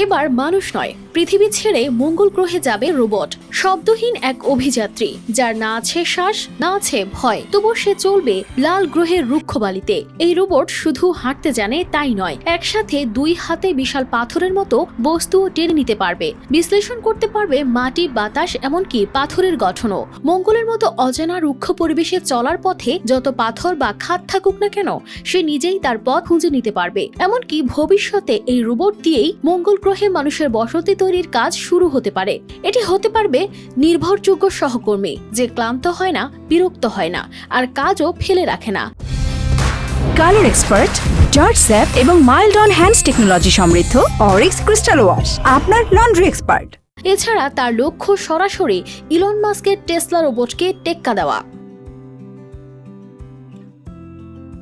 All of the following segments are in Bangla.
এবার মানুষ নয় পৃথিবী ছেড়ে মঙ্গল গ্রহে যাবে রোবট, শব্দহীন এক অভিযাত্রী, যার না আছে শ্বাস, না আছে ভয়। তবু সে চলবে লাল গ্রহের রুক্ষবালিতে। এই রোবট শুধু হাঁটতে জানে তাই নয়, একসাথে দুই হাতে বিশাল পাথরের মতো বস্তুও টেনে নিতে পারবে। বিশ্লেষণ করতে পারবে মাটি, বাতাস, এমনকি পাথরের গঠনও। মঙ্গলের মতো অজানা রুক্ষ পরিবেশে চলার পথে যত পাথর বা খাত থাকুক না কেন, সে নিজেই তার পথ খুঁজে নিতে পারবে। এমনকি ভবিষ্যতে এই রোবট দিয়েই মঙ্গল গ্রহে মানুষের বসতি তৈরির কাজ শুরু হতে পারে। এটি হতে পারবে নির্ভরযোগ্য সহকর্মী যে ক্লান্ত হয় না বিরক্ত হয় না আর কাজও ফেলে রাখে না। কালার এক্সপার্ট জর্জ স্যাপ এবং মাইল্ড অন হ্যান্ডস টেকনোলজি সমৃদ্ধ অরিক্স ক্রিস্টাল ওয়াশ আপনার লন্ড্রি এক্সপার্ট। এছাড়া তার লক্ষ্য সরাসরি ইলন মাস্কের টেসলা রোবটকে টেক্কা দেওয়া।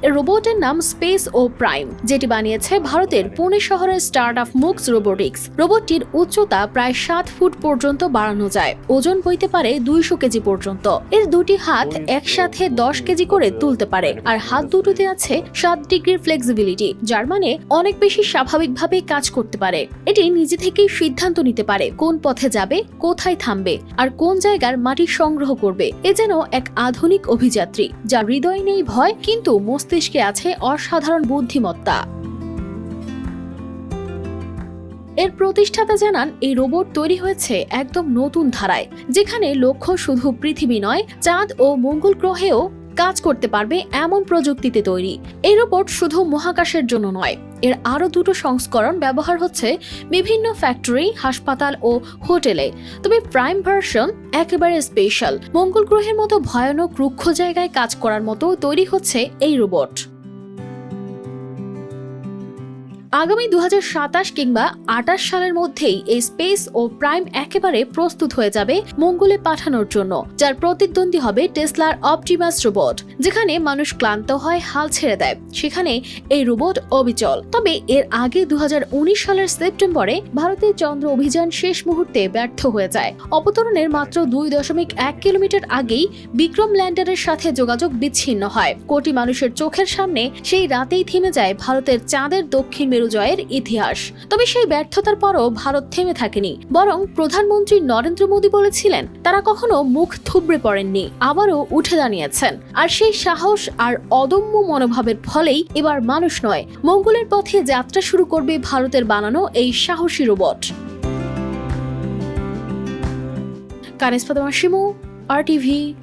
রোবটের নাম স্পেস ও প্রাইম, যেটি বানিয়েছে ভারতের পুনে শহরের স্টার্ট আপ মুক্স রোবোটিক্স। রোবটটির উচ্চতা প্রায় সাত ফুট পর্যন্ত বাড়ানো যায়, ওজন বইতে পারে দুইশো কেজি পর্যন্ত। এর দুটি হাত একসাথে দশ কেজি করে তুলতে পারে, আর হাত দুটোতে আছে সাত ডিগ্রির ফ্লেক্সিবিলিটি, যার মানে অনেক বেশি স্বাভাবিকভাবে কাজ করতে পারে। এটি নিজে থেকেই সিদ্ধান্ত নিতে পারে কোন পথে যাবে, কোথায় থামবে, আর কোন জায়গার মাটি সংগ্রহ করবে। এ যেন এক আধুনিক অভিযাত্রী যার হৃদয় নেই ভয়, কিন্তু মস্তিষ্কে আছে অসাধারণ বুদ্ধিমত্তা। এর প্রতিষ্ঠাতা জানান, এই রোবট তৈরি হয়েছে একদম নতুন ধারায়, যেখানে লক্ষ্য শুধু পৃথিবী নয়, চাঁদ ও মঙ্গল গ্রহেও কাজ করতে পারবে এমন প্রযুক্তিতে তৈরি। এই রোবট শুধু মহাকাশের জন্য নয়, এর আরও দুটো সংস্করণ ব্যবহার হচ্ছে বিভিন্ন ফ্যাক্টরি হাসপাতাল ও হোটেলে। তবে প্রাইম ভার্সন একেবারে স্পেশাল মঙ্গল গ্রহের মতো ভয়ানক রুক্ষ জায়গায় কাজ করার মতো তৈরি হচ্ছে এই রোবট আগামী দু হাজার সাতাশ কিংবা আটাশ সালের মধ্যেই এই স্পেস ও প্রাইম একেবারে প্রস্তুত হয়ে যাবে মঙ্গলে পাঠানোর জন্য, যার প্রতিদ্বন্দ্বী হবে টেসলার অপটিমাস রোবট, যেখানে মানুষ ক্লান্ত হয়, হাল ছেড়ে দেয়। সেখানে এই রোবট অবিচল। তবে এর আগে দু সালের সেপ্টেম্বরে ভারতের চন্দ্র অভিযান শেষ মুহূর্তে ব্যর্থ হয়ে যায়। অবতরণের মাত্র দুই দশমিক এক কিলোমিটার আগেই বিক্রম ল্যান্ডারের সাথে যোগাযোগ বিচ্ছিন্ন হয়। কোটি মানুষের চোখের সামনে সেই রাতেই থেমে যায় ভারতের চাঁদের দক্ষিণ মেরু জয়ের ইতিহাস। তবে সেই ব্যর্থতার পরও ভারত থেমে থাকেনি। বরং প্রধানমন্ত্রী নরেন্দ্র মোদী বলেছিলেন, তারা কখনো মুখ থুবড়ে পড়েননি, আবারও উঠে দাঁড়িয়েছেন। আর সেই সাহস আর অদম্য মনোভাবের ফলেই এবার মানুষ নয়, মঙ্গলের পথে যাত্রা শুরু করবে ভারতের বানানো এই সাহসী রোবট। কানিস আর টিভি